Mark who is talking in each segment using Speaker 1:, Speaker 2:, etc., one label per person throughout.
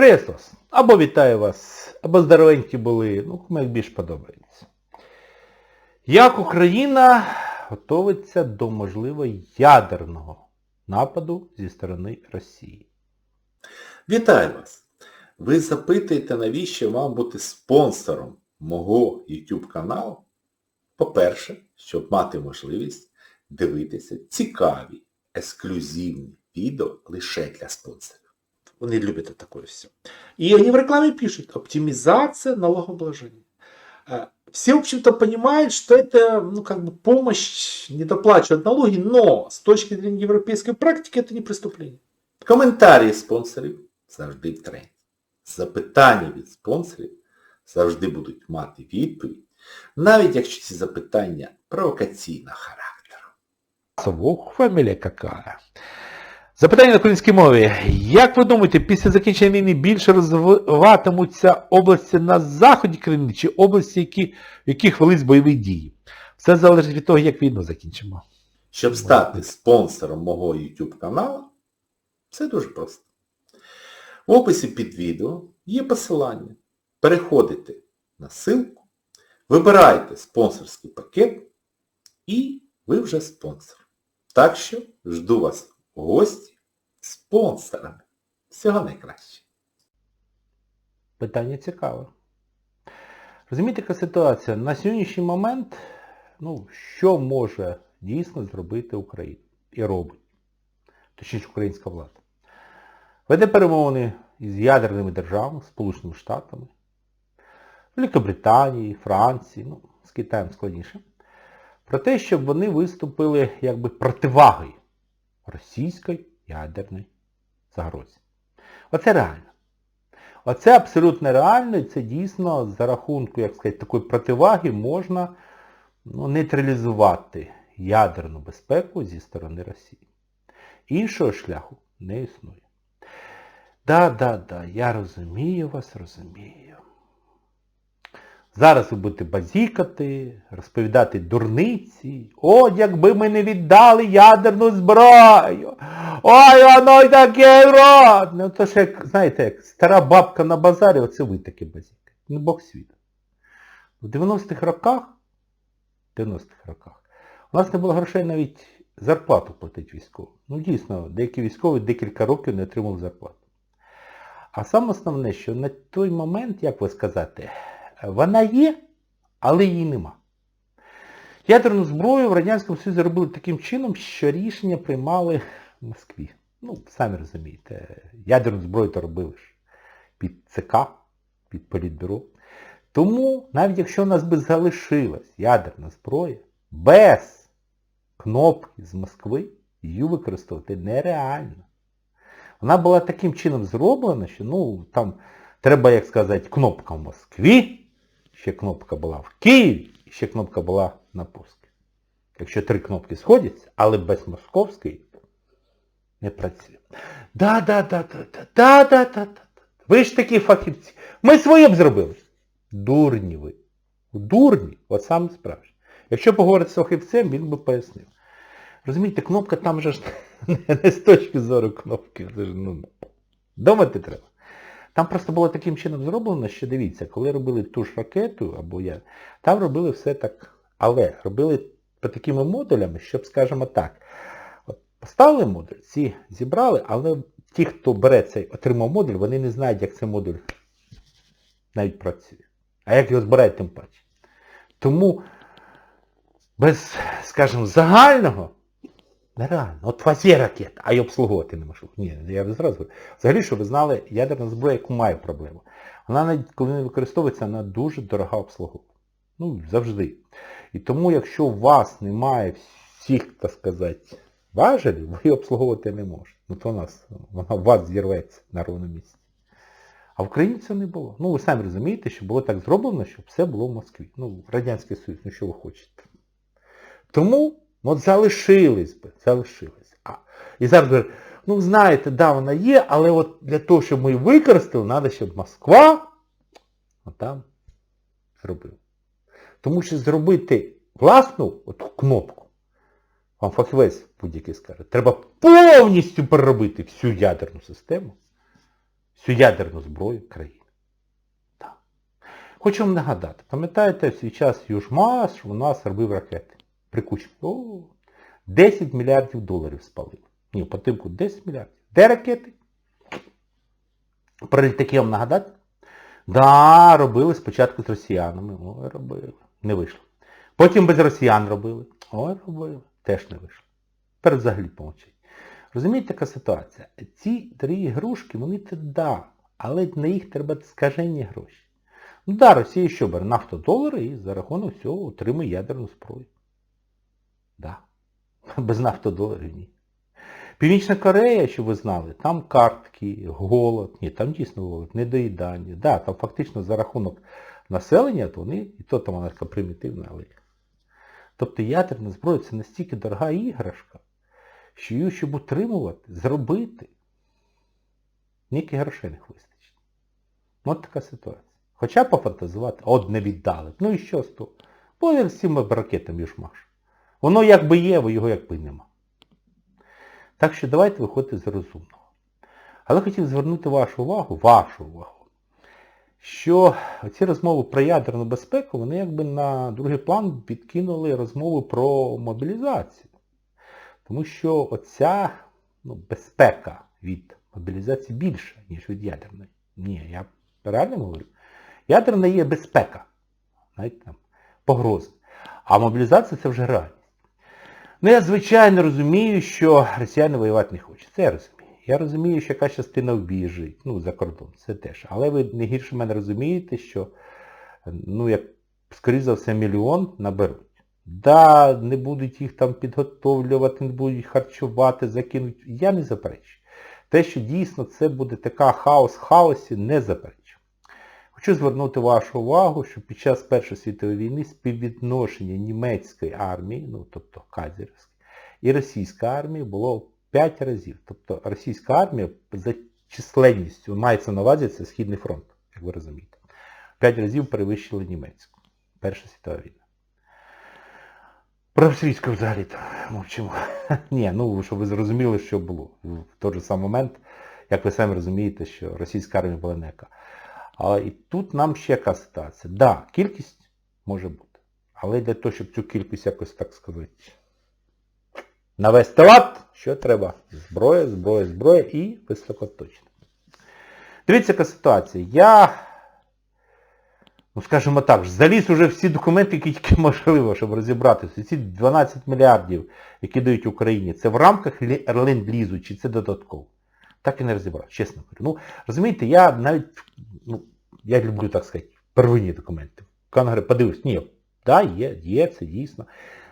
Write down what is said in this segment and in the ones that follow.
Speaker 1: Пресос. Або вітаю вас, або здоровенькі були, ну, кому як більш подобається. Як Україна готовиться до можливо ядерного нападу зі сторони Росії?
Speaker 2: Вітаю вас! Ви запитуєте, навіщо вам бути спонсором мого YouTube каналу? По-перше, щоб мати можливість дивитися цікаві, ексклюзивні відео лише для спонсорів. Вони люблять такое все. И они в рекламе пишут, оптимизация налогообложения. Э, Все, в общем-то, понимают, что это, ну, как бы помощь, не доплачивают налоги, но с точки зрения европейской практики это не преступление. Коментарі спонсорів завжди в тренді. Запитання від спонсорів завжди будуть мати відповідь, навіть якщо ці запитання провокаційного характеру.
Speaker 1: Совок фамілія какая? Запитання на українській мові. Як ви думаєте, після закінчення війни більше розвиватимуться області на заході країни чи області, які, в яких велись бойові дії? Все залежить від того, як війну закінчимо.
Speaker 2: Щоб стати спонсором мого YouTube каналу, це дуже просто. В описі під відео є посилання. Переходите на ссылку, вибирайте спонсорський пакет і ви вже спонсор. Так що жду вас в гості спонсорами. Всього найкраще.
Speaker 1: Питання цікаве. Розумієте, яка ситуація? На сьогоднішній момент, ну, що може дійсно зробити Україна? І робить. Точніше, українська влада. Веде перемовини із ядерними державами, Сполученими Штатами, Великобританії, Франції, ну, з Китаєм складніше, про те, щоб вони виступили якби противагою російської ядерної загрозі. Оце реально. Оце абсолютно реально, і це дійсно за рахунку, як сказати, такої противаги можна ну, нейтралізувати ядерну безпеку зі сторони Росії. Іншого шляху не існує. Да, да, да, я розумію вас, розумію. Зараз ви будете базікати, розповідати дурниці. О, якби ми не віддали ядерну зброю. Ой, воно й таке рот. Ну то ж як, знаєте, як стара бабка на базарі, оце ви таке базікаєте. Ну Бог світу. В 90-х роках, 90-х роках, у нас не було грошей навіть зарплату платити військовим. Ну дійсно, деякі військові декілька років не отримали зарплату. А саме основне, що на той момент, як ви сказати, вона є, але її нема. Ядерну зброю в Радянському Союзі робили таким чином, що рішення приймали в Москві. Ну, самі розумієте, ядерну зброю то робили ж під ЦК, під Політбюро. Тому, навіть якщо у нас би залишилась ядерна зброя, без кнопки з Москви її використовувати нереально. Вона була таким чином зроблена, що ну, там треба, як сказати, кнопка в Москві, ще кнопка була в Києві, ще кнопка була на пуск. Якщо три кнопки сходяться, але без московської не працює. Да, да, да, да, да, да, да, да, да. Ви ж такі фахівці. Ми своє б зробили. Дурні ви. Дурні, от саме справжні. Якщо поговорити з фахівцем, він би пояснив. Розумієте, кнопка там же ж не з точки зору кнопки. Це ж, ну, думати треба. Там просто було таким чином зроблено, що дивіться, коли робили ту ж ракету, або я, там робили все так, але робили по такими модулями, щоб, скажімо так, от поставили модуль, ці зібрали, але ті, хто бере цей, отримав модуль, вони не знають, як цей модуль навіть працює. А як його збирають, тим паче. Тому без, скажімо, загального нереально. От у вас є ракета, а її обслуговувати неможливо. Ні, я зразу говорю. Взагалі, щоб ви знали, ядерна зброя, яку має проблему. Вона навіть коли не використовується, вона дуже дорога обслуговувати. Ну, завжди. І тому, якщо у вас немає всіх, так сказати, важелів, ви обслуговувати не можете. Ну то у нас, вона у вас зірветься на ровному місці. А в Україні це не було. Ну ви самі розумієте, що було так зроблено, щоб все було в Москві. Ну, Радянський Союз, ну що ви хочете. Тому от залишились би, залишились. А, і зараз говорять, ну знаєте, да, вона є, але от для того, щоб ми її використали, треба, щоб Москва отам зробила. Тому що зробити власну от кнопку, вам фахівець будь-який скаже, треба повністю переробити всю ядерну систему. всю ядерну зброю країни. Хочу вам нагадати, пам'ятаєте, в свій час Южмаш у нас робив ракети. Прикучки. О, 10 мільярдів доларів спалив. Ні, по тимку 10 мільярдів. Де ракети? Про літаки вам нагадати? Да, робили спочатку з росіянами. Ой, робили. Не вийшло. Потім без росіян робили. Ой, робили. Теж не вийшло. Тепер взагалі помовчить. Розумієте, така ситуація? Ці три ігрушки, вони це да, але на їх треба скажені гроші. Ну да, Росія що бере? Нафтодолари і за рахунок цього отримує ядерну зброю. Да. Без нафтодоларів ні. Північна Корея, що ви знали, там картки, голод, ні, там дійсно голод, недоїдання. Да, там фактично за рахунок населення, то вони, і то там вона така примітивна, але. Тобто ядерна зброя це настільки дорога іграшка, що її, щоб утримувати, зробити, ніяких грошей не вистачить. Ну, От така ситуація. Хоча пофантазувати, от не віддали. Ну і що з того? Бо з цими ракетами ж маш. Воно якби є, його якби нема. Так що давайте виходити з розумного. Але хотів звернути вашу увагу, вашу увагу, що ці розмови про ядерну безпеку, вони якби на другий план підкинули розмову про мобілізацію. Тому що оця ну, безпека від мобілізації більша, ніж від ядерної. Ні, я реально говорю. Ядерна є безпека. Знаєте, там, погрози. А мобілізація це вже реальність. Ну, я, звичайно, розумію, що росіяни воювати не хочуть. Це я розумію. Я розумію, що якась частина біжить, ну, за кордон, це теж. Але ви не гірше мене розумієте, що, ну, як, скоріше за все, мільйон наберуть. Да, не будуть їх там підготовлювати, не будуть харчувати, закинуть. Я не заперечую. Те, що дійсно це буде така хаос в хаосі, не заперечую. Хочу звернути вашу увагу, що під час Першої світової війни співвідношення німецької армії, ну тобто Казерівської, і російської армії було 5 разів. Тобто російська армія за численністю, мається на увазі, це Східний фронт, як ви розумієте. В 5 разів перевищили німецьку. Перша світова війна. Про австрійську взагалі-то мовчимо. Ні, ну щоб ви зрозуміли, що було. В той же самий момент, як ви самі розумієте, що російська армія була нека. А і тут нам ще яка ситуація. Да, кількість може бути. Але для того, щоб цю кількість якось так сказати, навести лад, що треба? Зброя, зброя, зброя і високоточна. Дивіться, яка ситуація. Я, ну скажімо так, заліз уже всі документи, які тільки можливо, щоб розібратися. Ці 12 мільярдів, які дають Україні, це в рамках ленд-лізу чи це додатково? Так і не розібрав, чесно кажу. Ну, розумієте, я навіть, ну, я люблю, так сказати, первинні документи. Конгрес подивився, ні, да, є, є, це дійсно.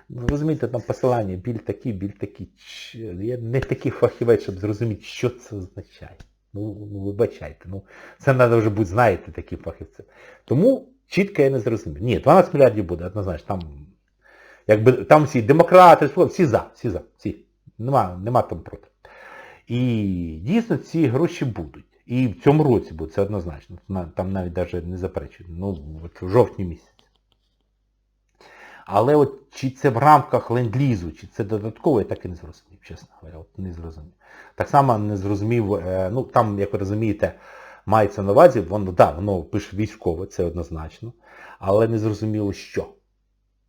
Speaker 1: Ну, розумієте, там посилання, біль такий, біль такий. Ч- Я не такий фахівець, щоб зрозуміти, що це означає. Ну, ну вибачайте, ну, це треба вже бути, знаєте, таким фахівцем. Тому чітко я не зрозумів. Ні, 12 мільярдів буде, однозначно, там, якби, там всі демократи, всі за, всі за, всі. Нема, нема там проти. І дійсно ці гроші будуть. І в цьому році буде, це однозначно. Там навіть навіть не заперечують. Ну, в жовтні місяці. Але от чи це в рамках ленд-лізу, чи це додатково, я так і не зрозумів, чесно говоря. От не зрозумів. Так само не зрозумів, е, ну там, як ви розумієте, мається на увазі, воно, да, воно пише військове, це однозначно, але не зрозуміло що.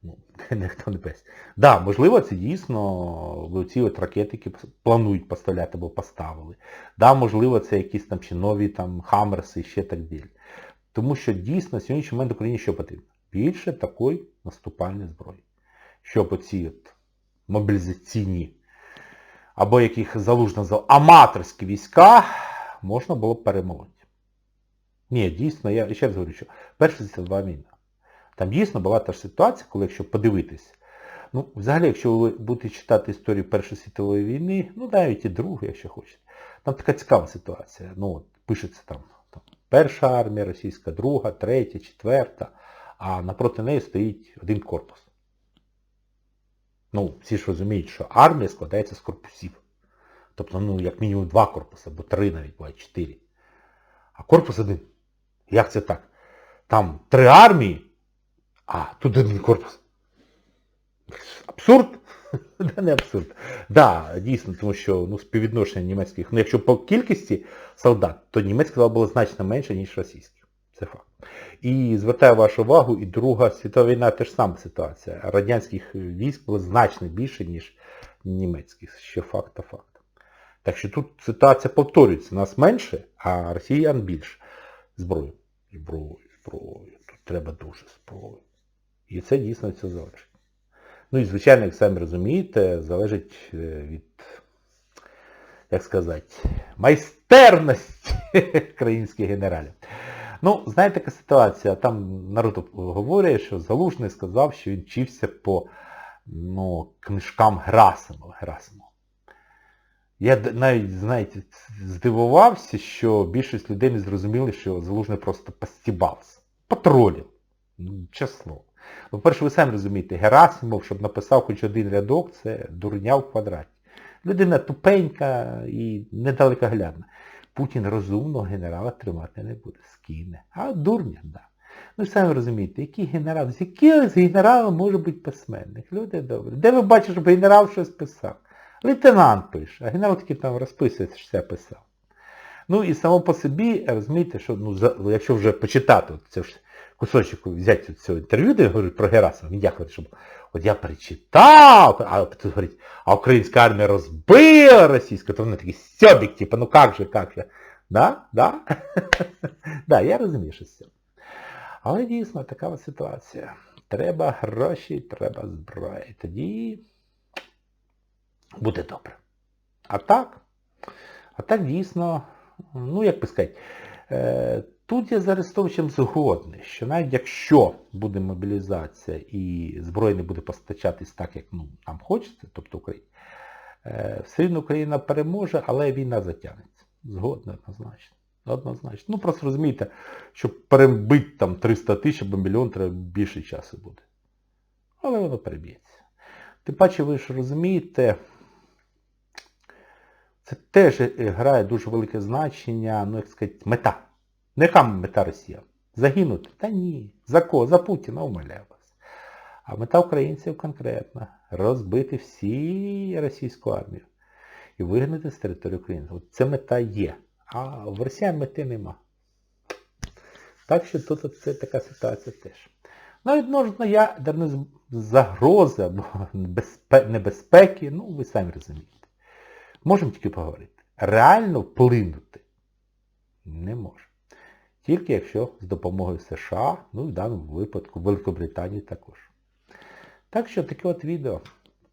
Speaker 1: Ну, ніхто не пес. Да, можливо, це дійсно ці от ракетики планують поставляти або поставили. Да, можливо, це якісь там ще нові там Хаммерси і ще так далі. Тому що дійсно на сьогоднішній момент Україні що потрібно? Більше такої наступальної зброї. Щоб оці от мобілізаційні, або яких залужно назвав, аматорські війська можна було б. Ні, дійсно, я ще раз говорю, що перша світова війна. Там дійсно була та ж ситуація, коли якщо подивитись, ну, взагалі, якщо ви будете читати історію Першої світової війни, ну навіть і Другої, якщо хочете, там така цікава ситуація. Ну, от, пишеться там, там перша армія російська, друга, третя, четверта, а напроти неї стоїть один корпус. Ну, всі ж розуміють, що армія складається з корпусів. Тобто, ну, як мінімум два корпуси, або три навіть буває, чотири. А корпус один. Як це так? Там три армії, а тут один корпус. Абсурд. Та не абсурд. Да, дійсно, тому що ну, співвідношення німецьких, ну якщо по кількості солдат, то німецьких було значно менше, ніж російських. Це факт. І звертаю вашу увагу, і Друга світова війна теж сама ситуація. Радянських військ було значно більше, ніж німецьких. Що факт та факт. Так що тут ситуація повторюється. Нас менше, а росіян більше. Зброю. Зброю, зброю. Тут треба дуже зброю. І це дійсно це залежить. Ну і, звичайно, як самі розумієте, залежить е, від, як сказати, майстерності українських генералів. Ну, знаєте, така ситуація, там народ говорить, що Залужний сказав, що він вчився по ну, книжкам Герасимова. Герасимова. Я навіть, знаєте, здивувався, що більшість людей не зрозуміли, що Залужний просто постібався. Потролів. По-перше, ви самі розумієте, Герасимов, щоб написав хоч один рядок, це дурня в квадраті. Людина тупенька і недалекоглядна. Путін розумного генерала тримати не буде, скине. А дурня, да. Ну самі розумієте, який генерал, з яких з генералів може бути письменник? Люди добрі. Де ви бачите, щоб генерал щось писав? Лейтенант пише, а генерал тільки там розписує, що це писав. Ну і само по собі, розумієте, що ну, якщо вже почитати, це ж кусочок взяти цього інтерв'ю, де говорить про Герасимова, він дякую, щоб от я перечитав, а тут говорить, а українська армія розбила російську, то вони такі сьобік, типу, ну як же, як же. Да? Да? да, я розумію, що це. Але дійсно така ситуація. Треба гроші, треба зброя. Тоді буде добре. А так, а так дійсно, ну як би сказати, е, тут я з Арестовичем згодний, що навіть якщо буде мобілізація і зброя не буде постачатись так, як ну, нам хочеться, тобто Україна, е, все рівно Україна переможе, але війна затягнеться. Згодно однозначно. Однозначно. Ну просто розумієте, щоб перебити там 300 тисяч або мільйон, треба більше часу буде. Але воно переб'ється. Тим паче ви ж розумієте, це теж грає дуже велике значення, ну як сказати, мета. Не яка мета Росія? Загинути? Та ні. За кого? За Путіна, умоляю вас. А мета українців конкретна. Розбити всі російську армію. І вигнати з території України. От це мета є. А в росіян мети нема. Так що тут це така ситуація теж. Ну, відносно ядерної з- загрози або небезпеки, ну ви самі розумієте. Можемо тільки поговорити. Реально вплинути не може. Тільки якщо з допомогою США, ну в даному випадку Великобританії також. Так що таке от відео.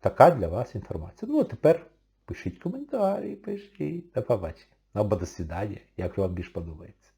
Speaker 1: Така для вас інформація. Ну а тепер пишіть коментарі, пишіть. До побачення. Або до свидання, як вам більш подобається.